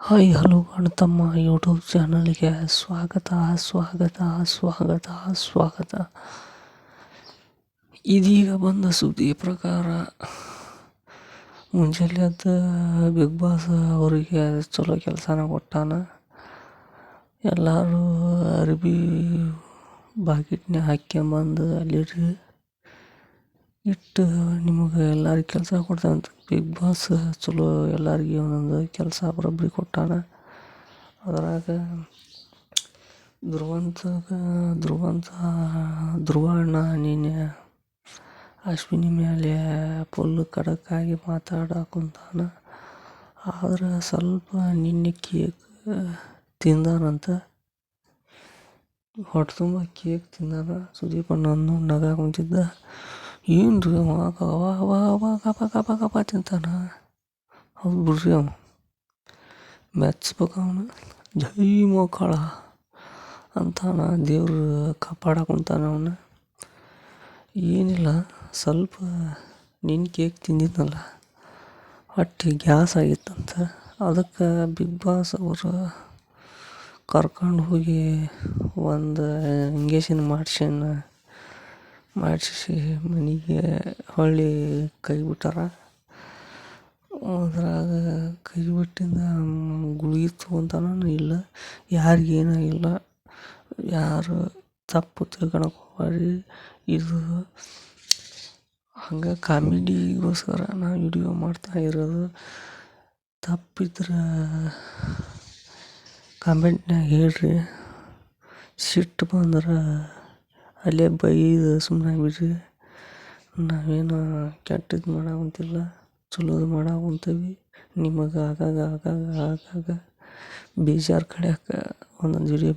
Hi hello ತಮ್ಮ YouTube ಚಾನಲ್ಗೆ ಸ್ವಾಗತ ಸ್ವಾಗತ ಸ್ವಾಗತ ಸ್ವಾಗತ. ಇದೀಗ ಬಂದ ಸುದ್ದಿ ಪ್ರಕಾರ ಮುಂಜಾನೆ ಅದ ಬಿಗ್ ಬಾಸ್ ಅವರಿಗೆ ಚಲೋ ಕೆಲಸನ ಕೊಟ್ಟಾನ. ಎಲ್ಲರೂ ಅರ್ಬಿ ಬಾಕಿಟ್ನ್ಯಾಗ ಹಾಕ್ಯಂಬಂದು ಅಲ್ಲಿಡ್ರಿ ಇಟ್ಟು ನಿಮಗೆ ಎಲ್ಲರಿಗೆ ಕೆಲಸ ಕೊಡ್ತಾನಂತ ಬಿಗ್ ಬಾಸ್ ಚಲೋ ಎಲ್ಲರಿಗೆ ಒಂದೊಂದು ಕೆಲಸ ಬರೋಬ್ಬರಿ ಕೊಟ್ಟಾನ. ಅದ್ರಾಗ ಧ್ರುವಂತಗ ಧ್ರುವಂತ ಧ್ರುವ ಅಣ್ಣ ನಿನ್ನೆ ಅಶ್ವಿನಿ ಮೇಲೆ ಫುಲ್ ಖಡಕ್ಕಾಗಿ ಮಾತಾಡಕುಂತಾನ ಆದ್ರೆ ಸ್ವಲ್ಪ ನಿನ್ನೆ ಕೇಕ್ ತಿಂದಾನಂತ. ಹೊಟ್ಟೆ ತುಂಬ ಕೇಕ್ ತಿಂದಾನ. ಸುದೀಪ್ ಅಣ್ಣ ನಗ ಕುಂತಿದ್ದ. ಏನು ರೀ ಅವ ಅವ ಅವ ಅವ ಗಪ ಗಪ ಗಪ ತಿಂತಾನ ಹೌದು ಬಿಡ್ರಿ ಅವ ಮೆಚ್ಬೇಕು ಅವನು ಜೈ ಮೋಕಾಳ ಅಂತಾನ ದೇವ್ರು ಕಾಪಾಡಕುಂತಾನ ಅವನ ಏನಿಲ್ಲ ಸ್ವಲ್ಪ ನಿನ್ನ ಕೇಕ್ ತಿಂದಿದ್ನಲ್ಲ ಹೊಟ್ಟೆ ಗ್ಯಾಸ್ ಆಗಿತ್ತಂತ ಅದಕ್ಕೆ ಬಿಗ್ ಬಾಸ್ ಅವರು ಕರ್ಕೊಂಡು ಹೋಗಿ ಒಂದು ಇಂಗೇಷನ್ ಮಾಡ್ಸ್ಯಾನ ಮಾಡಿಸಿ ಮನೆಗೆ ಹೊಳ್ಳಿ ಕೈ ಬಿಟ್ಟಾರ. ಅದ್ರಾಗ ಕೈ ಬಿಟ್ಟಿಂದ ಗುಳಿಗೆ ತೊಗೊಂತಾನೋ ಇಲ್ಲ, ಯಾರಿಗೆ ಇಲ್ಲ, ಯಾರು ತಪ್ಪು ತಿಳ್ಕೊಳಕ್ ಹೋಗ್ಬೇಡ್ರಿ ಇದು ಹಂಗೆ ಕಾಮಿಡಿಗೋಸ್ಕರ ನಾವು ವಿಡಿಯೋ ಮಾಡ್ತಾ ಇರೋದು. ತಪ್ಪಿದ್ರೆ ಕಾಮೆಂಟ್ನ್ಯಾಗ ಹೇಳ್ರಿ. ಸಿಟ್ಟು ಬಂದ್ರೆ ಅಲ್ಲೇ ಬೈದು ಸುಮ್ಮನೆ ಬಿಡ್ರಿ ನಾವೇನು ಕೆಟ್ಟದ್ದು ಮಾಡಾವಂತಿಲ್ಲ. ಚಲೋದು ಮಾಡಾವಂತೀವಿ. ನಿಮಗೆ ಆಗಾಗ ಆಗಾಗ ಆಗಾಗ ಬೇಜಾರು ಕಳ್ಯಾಕ ಒಂದೊಂದು ವಿಡಿಯೋ